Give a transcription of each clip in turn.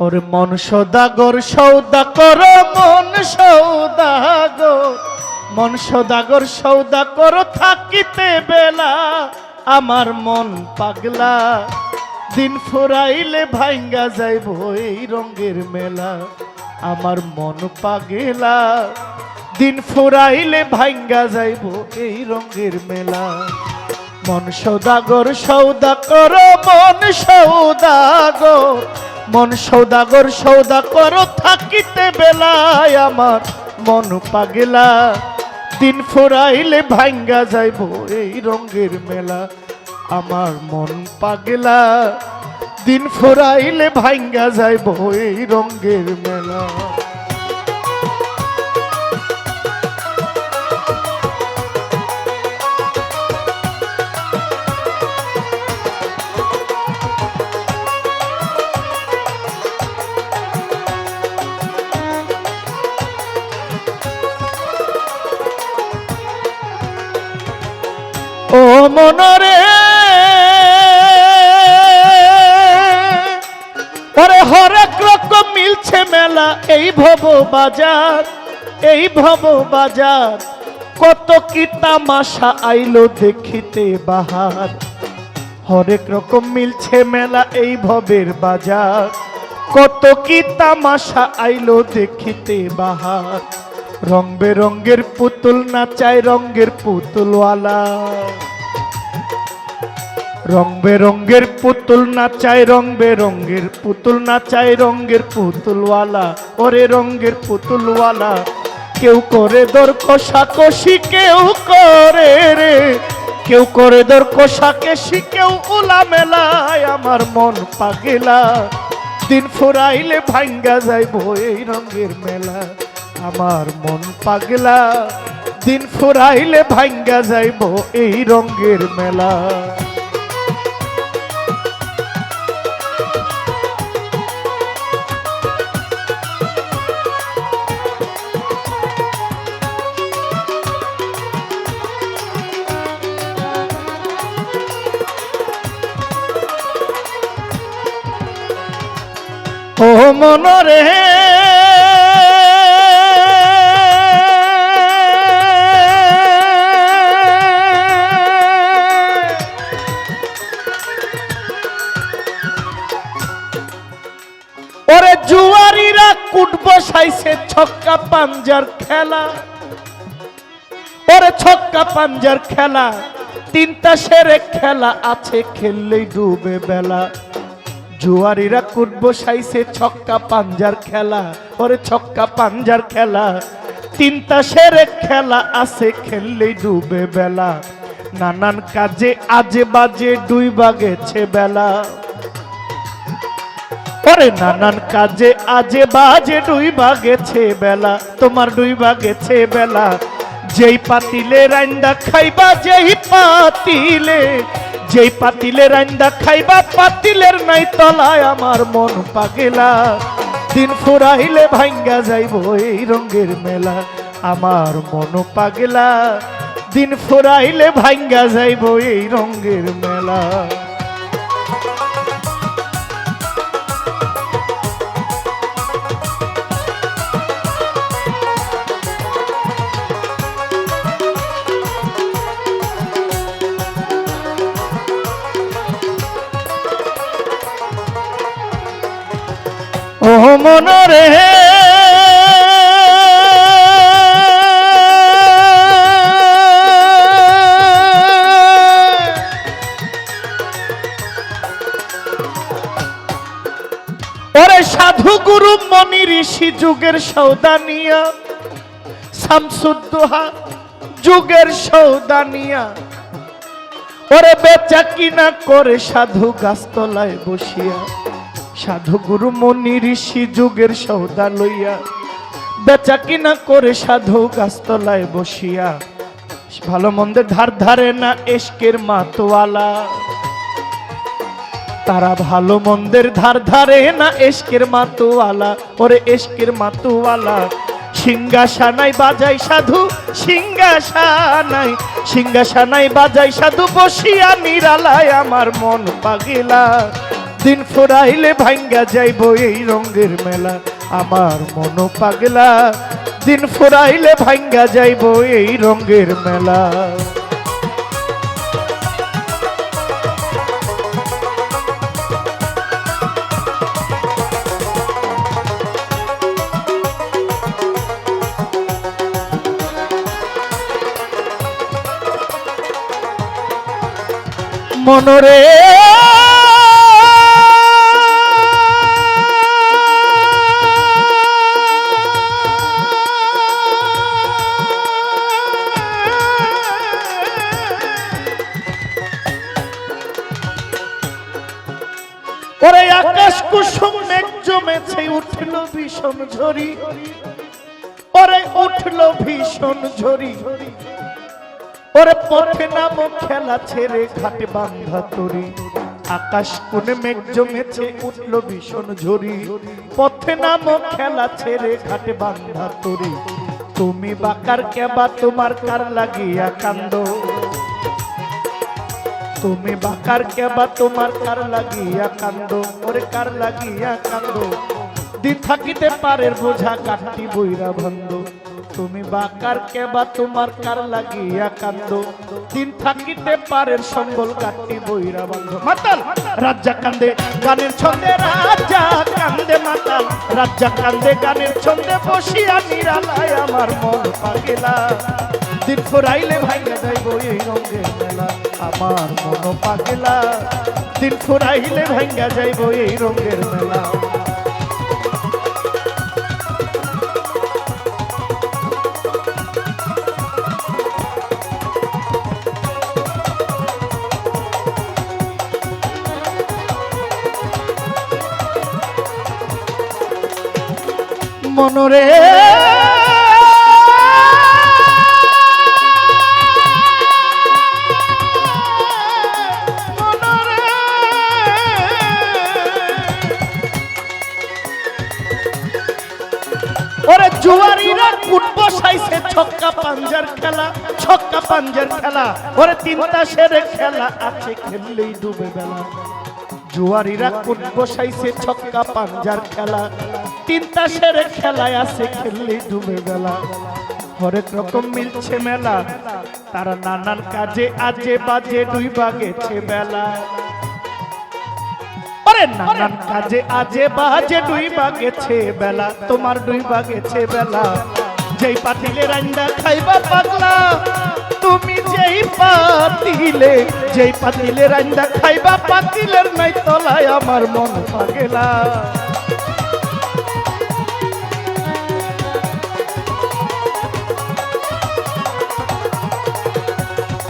ওর মন সদাগর সৌদা কর মন সৌদাগর। মন সদাগর সৌদা কর থাকিতে বেলা, আমার মন পাগলা। দিন ফুরাইলে ভাঙ্গা যাইব এই রঙের মেলা, আমার মন পাগলা। দিন ফুরাইলে ভাঙ্গা যাইব এই রঙের মেলা। মন সৌদাগর সৌদা কর মন সৌদাগর মন সৌদাগর সৌদা কর থাকিতে বেলায় আমার মন পাগেলা। দিন ফোরাইলে ভাঙ্গা যাইব এই রঙের মেলা। আমার মন পাগেলা। দিন ফোরাইলে ভাঙ্গা যাইব এই রঙের মেলা। ও মনরে। ওরে হরেক রকম মিলছে মেলা, এই ভব বাজার, এই ভব বাজার। কত কি তামাশা আইলো দেখিতে বাহার। হরেক রকম মিলছে মেলা, এই ভবের বাজার। কত কি তামাশা আইলো দেখিতে বাহার। রং বেরঙ্গের পুতুল নাচায় রঙ্গের পুতুলওয়ালা। রং বেরঙ্গের পুতুল নাচায় রং বেরঙ্গের পুতুল নাচায় রঙ্গের পুতুলওয়ালা। ওরে রঙ্গের পুতুলওয়ালা, কেউ করে দর কষাকষি, কেউ করে রে। কেউ করে দর কষাকেশি কেউ উলা মেলায় আমার মন পাগেলা। দিন ফুরাইলে ভাঙ্গা যাইব এই রঙের মেলা। আমার মন পাগলা। দিন ফুরাইলে ভাঙ্গা যাইব এই রঙের মেলা। ও মনরে জুয়ারিরা কুট বসাইছে ছক্কা পাঞ্জার খেলা। ওরে ছক্কা পাঞ্জার খেলা, তিনটা সেরে খেলা আছে, খেললেই ডুবে বেলা। জুয়ারিরা কুট বসাইছে ছক্কা পাঞ্জার খেলা, ওরে ছক্কা পাঞ্জার খেলা। তিনটা সেরে খেলা আছে, খেললেই ডুবে বেলা। নানান কাজে আজে বাজে ডুইবা গেছে বেলা। ওরে নানান কাজে আজে বাজে ডুইবা গেছে বেলা তোমার ডুইবা গেছে বেলা যেই পাতিলে রান্দা খাইবা, যেই পাতিলে যেই পাতিলে রান্দা খাইবা, পাতিলের নাই তলায় আমার মন পাগেলা। দিন ফুরাইলে ভাঙ্গা যাইব এই রঙের মেলা, আমার মন পাগেলা। দিন ফুরাইলে ভাঙ্গা যাইব এই রঙের মেলা। ও মনরে ওরে সাধু গুরু মনি ঋষি যুগের সৌদানিয়া, শামসুদ্দোহা যুগের সৌদানিয়া। ওরে বেচা কিনা করে সাধু গাছতলায় বসিয়া। সাধু গুরু মনি ঋষি যুগের সৌদা লইয়া, বেচা কিনা করে সাধু গাছতলায় বসিয়া, ভালো মন্দের ধার ধারে না এসকের মাতোয়ালা। তারা ভালো মন্দের ধার ধারে না এসকের মাতোয়ালা, ওরে এসকের মাতোয়ালা। সিংহাসানাই বাজাই সাধু সিংহাসানাই সিংহাসানাই বাজাই সাধু, বসিয়া নিরালায় আমার মন পাগিলা। দিন ফুরাইলে ভাঙ্গা যাইব এই রঙের মেলা। আমার মন পাগলা। দিন ফুরাইলে ভাঙ্গা যাইব এই রঙের মেলা। মনরে কুসুম মেঘ জমেছে, উঠল ভীষণ ঝরি ওরে উঠল ভীষণ ঝরি ওরে পথে নাম, খেলা ছেড়ে ঘাটে বান্ধা তরি। আকাশ কোনে মেঘ জমেছে, উঠল ভীষণ ঝরি পথে নাম, খেলা ছেড়ে ঘাটে বান্ধা তরি। তুমি বাকার কেবা, তোমার কার লাগিয়া কান্দ? তুমি বাকার কেবা, তোমার কার লাগিয়া কান্দ? ওরে কার লাগিয়া কান্দ? দিন থাকিতে পারের বোঝা কাটি বইরা ভন্দ। তুমি বাকার কেবা, তোমার কার লাগিয়া কান্দ? দিন থাকিতে পারের সম্বল কাটি বইরা বন্ধ মাতাল, রাজ্জা কান্দে, গানের ছন্দে রাজা কান্দে মাতাল। রাজ্জা কান্দে, গানের ছন্দে বসিয়া নিরালায় আমার মন পাগেলা। দিন ফুরাইলে ভাইয়া যাইব এই মেলা আমার মন পাগলা। দিন ফুরাইলে ভাইয়া যাইব এই রঙের মেলা। মনরে জুয়ারিরা কুট বসাইছে ছক্কা পাঞ্জার খেলা, ছক্কা পাঞ্জার খেলা। ওরে তিনটা সেরে খেলা আছে, খেললেই ডুবে বেলা। জুয়ারিরা কুট বসাইছে ছক্কা পাঞ্জার খেলা। তিনটা সেরে খেলায় আছে, খেললেই ডুবে বেলা। হরেক রকম মিলছে মেলা, তারা নানান কাজে আজে বাজে দুই বাগেছে বেলা। ওরে নানান কাজে আজে বাজে দুই বাগেছে বেলা তোমার দুই বাগেছে বেলা। যেই পাতিলে রান্দা খাইবা পাগলা তুমি যেই পাতিলে যেই পাতিলে রান্দা খাইবা পাতিলের নাই তলায় আমার মন পাগেলা।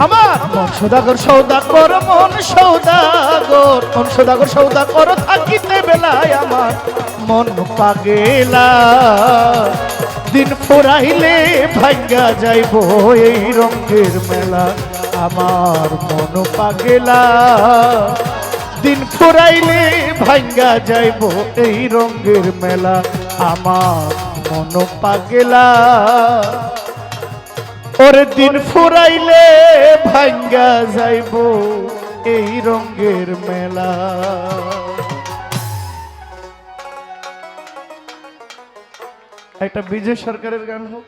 আমার মন সৌদাগর সৌদাগর, মন সৌদাগর মন সৌদাগর সৌদাগর থাকিতে বেলায় আমার মন পাগেলা। দিন ফুরাইলে ভাঙ্গা যাইব এই রঙের মেলা, আমার মন পাগেলা। দিন ফুরাইলে ভাঙ্গা যাইব এই রঙের মেলা, আমার মন পাগেলা। ওরে দিন ফুরাইলে ভাঙ্গা যাইব এই রঙ্গের মেলা। একটা বিজয় সরকারের গান হোক।